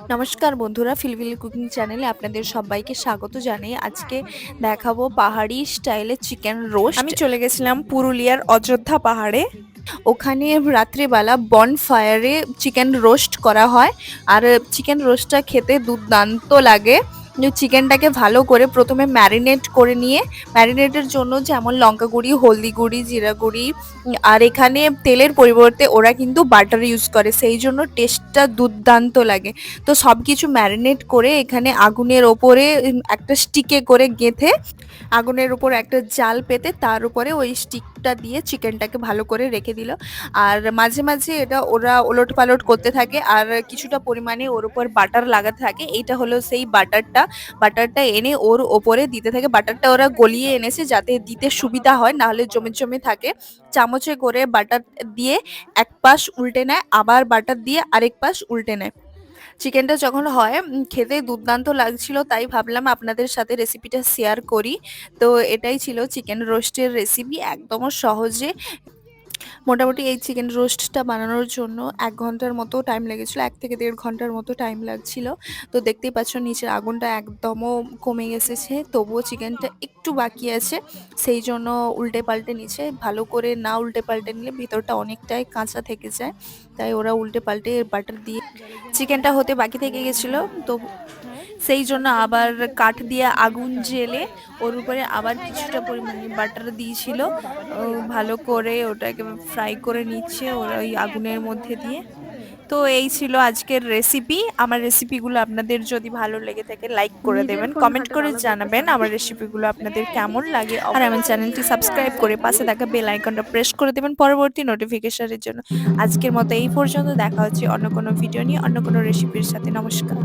নমস্কার বন্ধুরা, ফিলফিল কুকিং চ্যানেলে আপনাদের সবাইকে স্বাগত জানাই আজকে দেখাবো পাহাড়ি স্টাইলে চিকেন রোস্ট। আমি চলে গেছিলাম পুরুলিয়ার অযোধ্যা পাহাড়ে। ওখানে রাত্রিবেলা বন ফায়ারে চিকেন রোস্ট করা হয়। আর চিকেন রোস্টটা খেতে দুর্দান্ত লাগে। চিকেনটাকে ভালো করে প্রথমে ম্যারিনেট করে নিয়ে, ম্যারিনেটের জন্য যেমন লঙ্কা গুঁড়ি, হলদি গুঁড়ি, জিরা গুঁড়ি আর এখানে তেলের পরিবর্তে ওরা কিন্তু বাটার ইউজ করে, সেই জন্য টেস্টটা দুর্দান্ত লাগে। তো সব কিছু ম্যারিনেট করে এখানে আগুনের ওপরে একটা স্টিকে করে গেঁথে, আগুনের উপর একটা জাল পেতে তার উপরে ওই স্টিকটা দিয়ে চিকেনটাকে ভালো করে রেখে দিল। আর মাঝে মাঝে এটা ওরা ওলট পালট করতে থাকে, আর কিছুটা পরিমাণে ওর উপর বাটার লাগাতে থাকে, এইটা হলো সেই বাটারটা বাটারটা বাটারটা এনে ওর ওপরে দিতে থাকে। বাটারটা ওরা গলিয়ে এনেছে যাতে দিতে সুবিধা হয়, নাহলে জমে জমে থাকে। চামচে করে বাটার দিয়ে এক পাশ উল্টে নেয়, আবার বাটার দিয়ে আরেক পাশ উল্টে নেয়। চিকেনটা যখন হয় খেতে দুর্দান্ত লাগছিল, তাই ভাবলাম আপনাদের সাথে রেসিপিটা শেয়ার করি। তো এটাই ছিল চিকেন রোস্টের রেসিপি একদম সহজে মোটামুটি এই চিকেন রোস্টটা বানানোর জন্য এক ঘণ্টার মতো টাইম লেগেছিল, এক থেকে দেড় ঘণ্টার মতো টাইম লাগছিল। তো দেখতেই পাচ্ছ নিচের আগুনটা একদমও কমে এসেছে, তবুও চিকেনটা একটু বাকি আছে। সেই জন্য উল্টে পাল্টে নিচে, ভালো করে না উল্টে পাল্টে নিলে ভিতরটা অনেকটাই কাঁচা থেকে যায়। তাই ওরা উল্টে পাল্টে বাটার দিয়ে চিকেনটা হতে বাকি থেকে গেছিল তো সেই জন্য আবার কাঠ দিয়ে আগুন জেলে ওর উপরে আবার কিছুটা পরিমাণে বাটার দিয়েছিল। ভালো করে ওটাকে ফ্রাই করে নিচ্ছে ওরা ওই আগুনের মধ্যে দিয়ে। তো এই ছিল আজকের রেসিপি আমার রেসিপিগুলো আপনাদের যদি ভালো লেগে থাকে লাইক করে দেবেন কমেন্ট করে জানাবেন আমার রেসিপিগুলো আপনাদের কেমন লাগে। আর আমার চ্যানেলটি সাবস্ক্রাইব করে পাশে থাকা বেল আইকনটা প্রেস করে দেবেন পরবর্তী নোটিফিকেশনের জন্য। আজকের মতো এই পর্যন্ত। দেখা হচ্ছে অন্য কোনো ভিডিও নিয়ে অন্য কোনো রেসিপির সাথে। নমস্কার।